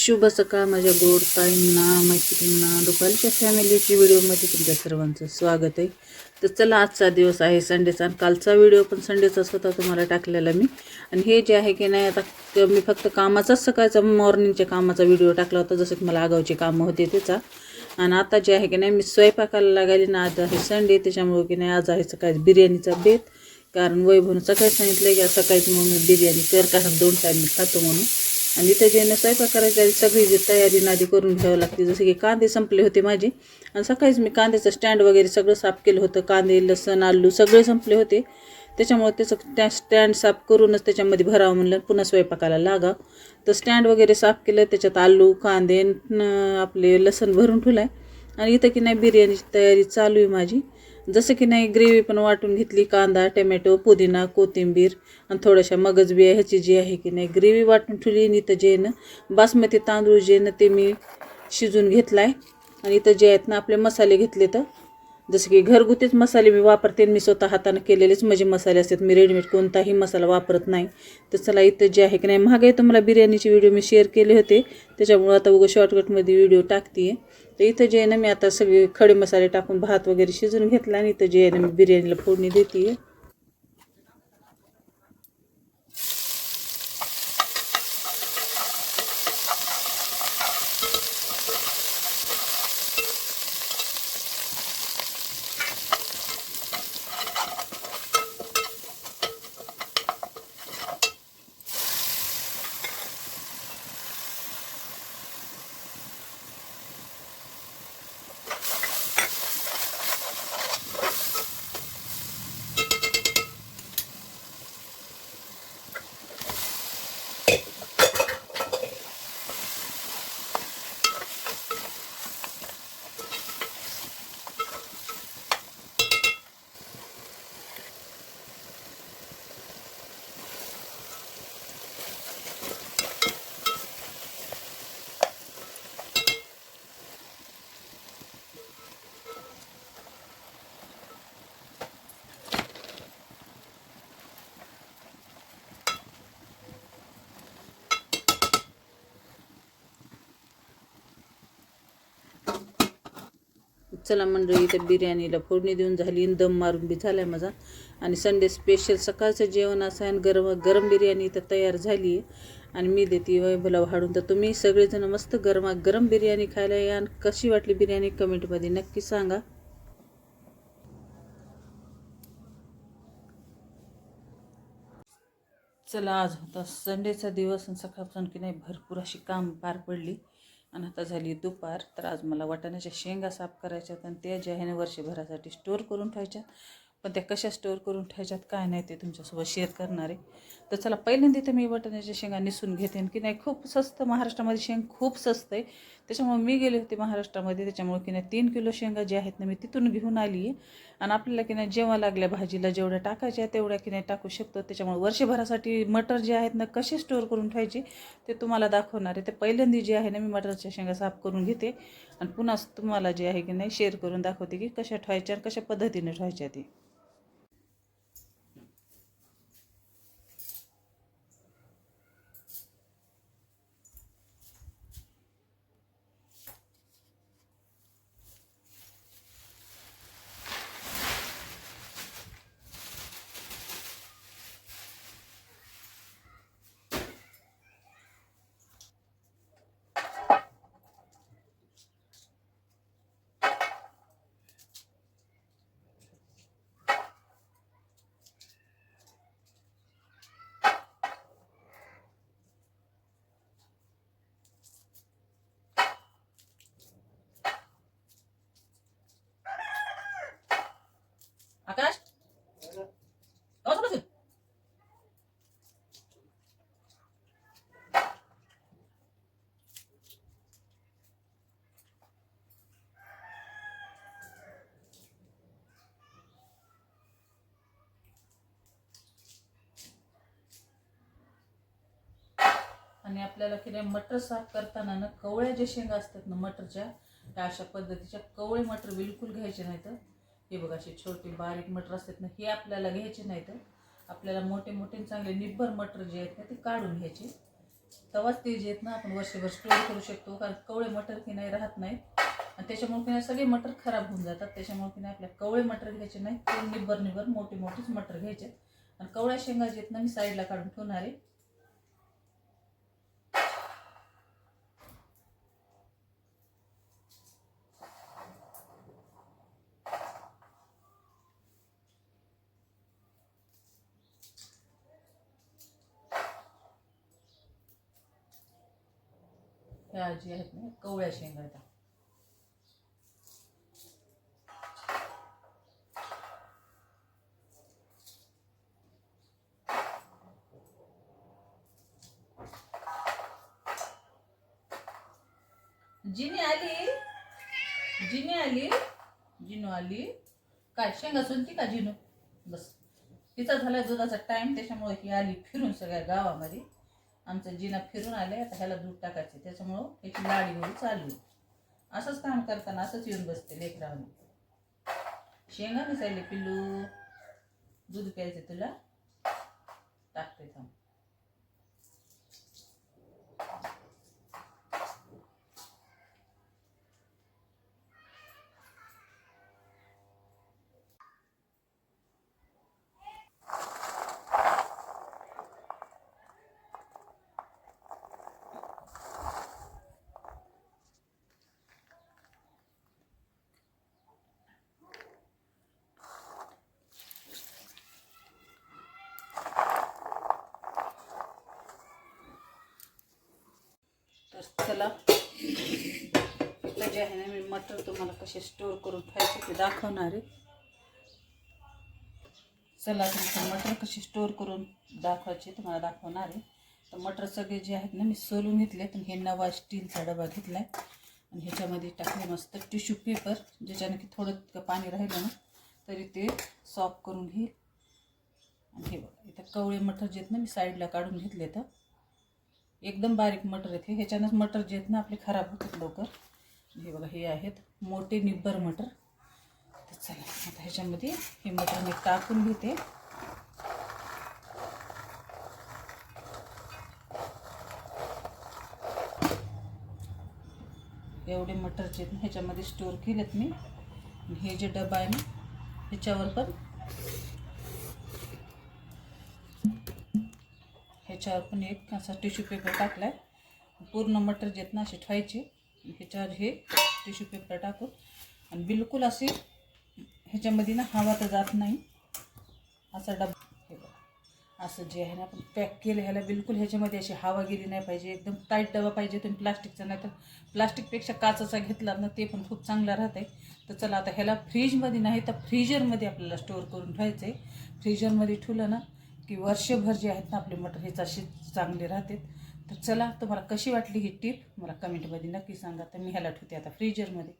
शुभ सकाळ माझ्या गोड ताईंना मैत्रिणींना दुपारच्या फॅमिलीची व्हिडिओमध्ये तुमच्या सर्वांचं स्वागत आहे. तर चला आजचा दिवस आहे संडेचा आणि कालचा व्हिडिओ पण संडेचाच होता तुम्हाला टाकलेला मी. आणि हे जे आहे की नाही आता मी फक्त कामाचाच सकाळचा मॉर्निंगच्या कामाचा व्हिडिओ टाकला होता जसं की मला आगावचे कामं होते त्याचा. आणि आता जे आहे की नाही मी स्वयंपाकाला लागायली ना आज आहे संडे त्याच्यामुळे की नाही आज आहे सकाळी बिर्याणीचा बेत. कारण वैभवनं सकाळी सांगितलं की आज सकाळीच म्हणून बिर्याणी कर कारण दोन टाईम खातो म्हणून. आणि इथं जे स्वयंपाक करायच्या आधी सगळी जी तयारी नादी करून घ्यावं लागते. जसं की कांदे संपले होते माझे. आणि सकाळीच मी कांद्याचं स्टँड वगैरे सगळं साफ केलं होतं. कांदे लसण आलू सगळे संपले होते. त्याच्यामुळे त्याचं त्या स्टँड साफ करूनच त्याच्यामध्ये भरावं म्हणलं. पुन्हा स्वयंपाकाला लागा तर स्टँड वगैरे साफ केलं. त्याच्यात आलू कांदे न आपले लसण भरून ठेवलं आहे आणि इथं की नाही बिर्याणीची तयारी चालू आहे माझी. जसं की नाही ग्रेव्ही पण वाटून घेतली कांदा टमॅटो पुदिना कोथिंबीर आणि थोड्याशा मगज बिया ह्याची जी आहे की नाही ग्रेव्ही वाटून ठेवली आणि इथं जे आहे ना बासमती तांदूळ जे ना ते मी शिजून घेतला आहे आणि इथं जे आहेत ना आपले मसाले घेतले तर जसं की घरगुतीच मसाले मी वापरते आणि मी स्वतः हाताने केलेलेच माझे मसाले असतात. मी रेडीमेड कोणताही मसाला वापरत नाही. तर चला इथं जे आहे की नाही महागाई तुम्हाला बिर्याणीचे व्हिडिओ मी शेअर केले होते. त्याच्यामुळं आता उगं शॉर्टकटमध्ये व्हिडिओ टाकते तर इथं जे आहे ना मी आता सगळे खडे मसाले टाकून भात वगैरे शिजून घेतला आणि इथं जे आहे ना मी बिर्याणीला फोडणी देते चला मंडळी इथे बिर्याणीला फोडणी देऊन झाली दम मारून बी झाला आहे माझा. आणि संडे स्पेशल सकाळचं जेवण असं आहे आणि गरम गरम बिर्याणी इथं तयार झाली आहे आणि मी देते वैभला वाढून तर तुम्ही सगळेजण मस्त गरमा गरम बिर्याणी खायला या आणि कशी वाटली बिर्याणी कमेंटमध्ये नक्की सांगा. चला आज होता संडेचा दिवस आणि सकाळपासून की नाही भरपूर अशी काम पार पडली. आणि आता झाली दुपार. तर आज मला वाटाण्याच्या शेंगा साफ करायच्यात आणि त्या ज्या आहे ना वर्षभरासाठी स्टोअर करून ठेवायच्यात पण त्या कशा स्टोअर करून ठेवायच्यात काय नाही ते तुमच्यासोबत शेअर करणार आहे. तर चला पहिल्यांदा तर मी वाटाण्याच्या शेंगा निसून घेते. की नाही खूप स्वस्त महाराष्ट्रामध्ये शेंग खूप स्वस्त आहे. त्याच्यामुळे मी गेले होते महाराष्ट्रामध्ये. त्याच्यामुळे की नाही तीन किलो शेंगा ज्या आहेत ना मी तिथून घेऊन आली आहे. आणि आपल्याला की नाही जेव्हा लागल्या भाजीला जेवढ्या टाकायच्या तेवढ्या की नाही टाकू शकतो. त्याच्यामुळे वर्षभरासाठी मटर जे आहेत ना कसे स्टोअर करून ठेवायचे ते तुम्हाला दाखवणार आहे. ते पहिल्यांदा जे आहे ना मी मटरच्या शेंगा साफ करून घेते. आणि पुन्हा तुम्हाला जे आहे की नाही शेअर करून दाखवते की कशा ठेवायच्या आणि कशा पद्धतीने ठेवायच्या ते. आणि आपल्याला की नाही मटर साफ करताना ना कवळ्या ज्या शेंगा असतात ना मटरच्या त्या अशा पद्धतीच्या कवळे मटर बिलकुल घ्यायचे नाहीत. हे बघा असे छोटे बारीक मटर असतात ना हे आपल्याला घ्यायचे नाहीत. आपल्याला मोठे मोठे चांगले निब्बर मटर जे आहेत ना ते काढून घ्यायचे. तेव्हाच ते जे आहेत ना आपण वर्षभर स्टोअर करू शकतो कारण कवळे मटर की नाही राहत नाहीत आणि त्याच्यामुळे की नाही सगळे मटर खराब होऊन जातात. त्याच्यामुळे की नाही आपल्या कवळे मटर घ्यायचे नाही ते निब्बर निब्बर मोठे मोठेच मटर घ्यायचे. आणि कवळ्या शेंगा जे आहेत ना मी साईडला काढून ठेवणार आहे. ह्या जी आहेत ना कवळ्या शेंगा त्या. जिनी आली? जिनी आली? जिनू आली? काय शेंगा सोलती का जिनू? बस. तिचा झाला दुधाचा टाइम त्याच्यामुळे ही आली फिरून सगळ्या गावामध्ये. आमचं जिना फिरून आले आता ह्याला दूध टाकायचे त्याच्यामुळं त्याची लाडी गोडी चालू आहे. असंच काम करताना असंच येऊन बसते लेकरांनी. शेंगा मिसायले पिल्लू. दूध प्यायचं तुला? टाकते थांब. तर चला जे आहे ना मी मटर तुम्हाला कसे स्टोअर करून ठेवायचे ते दाखवणार आहे. चला तुमचं मटर कसे स्टोअर करून दाखवायचे तुम्हाला दाखवणार आहे. तर मटर सगळे जे आहेत ना मी सोलून घेतले तर हे नवा स्टीलचा डबा घेतला आहे आणि ह्याच्यामध्ये टाकले मस्त टिश्यू पेपर ज्याच्याने की थोडं इतकं पाणी राहिलं ना तरी ते सॉफ्ट करून घेईल आणि हे बघा इथं कवळे मटर जे आहेत ना मी साईडला काढून घेतले तर एकदम बारीक मटर आहेत. हे ह्याच्यानंच मटर जे आहेत ना आपले खराब होतात लवकर. हे बघा हे आहेत मोठे निब्बर मटर. तर चला आता ह्याच्यामध्ये हे मटर मी टाकून घेते. एवढे मटर जे आहेत ना ह्याच्यामध्ये स्टोअर केलेत मी. हे जे डबा आहे ना ह्याच्यावर पण ह्याच्यावर पण एक असा टिश्यू पेपर टाकलाय. पूर्ण मटर जे ना असे ठेवायचे. ह्याच्यावर हे टिश्यू पेपर टाकून. आणि बिलकुल असे ह्याच्यामध्ये ना हवा तर जात नाही. असा डबा बघा. असं जे आहे ना आपण पॅक केलं ह्याला बिलकुल ह्याच्यामध्ये अशी हवा गेली नाही पाहिजे. एकदम टाईट डबा पाहिजे तुम्ही प्लास्टिकचा नाही तर प्लास्टिकपेक्षा काचाचा घेतला ना ते पण खूप चांगला राहत आहे तर चला आता ह्याला फ्रीजमध्ये नाही तर फ्रीजरमध्ये आपल्याला स्टोअर करून ठेवायचं आहे फ्रीजरमध्ये ठेवलं ना की वर्षभर जे आहेत ना आपले मटर हे असे चांगले राहतात तर चला तुम्हाला कशी वाटली ही टीप मला कमेंटमध्ये नक्की सांगा. तर मी ह्याला ठेवते आता फ्रीजरमध्ये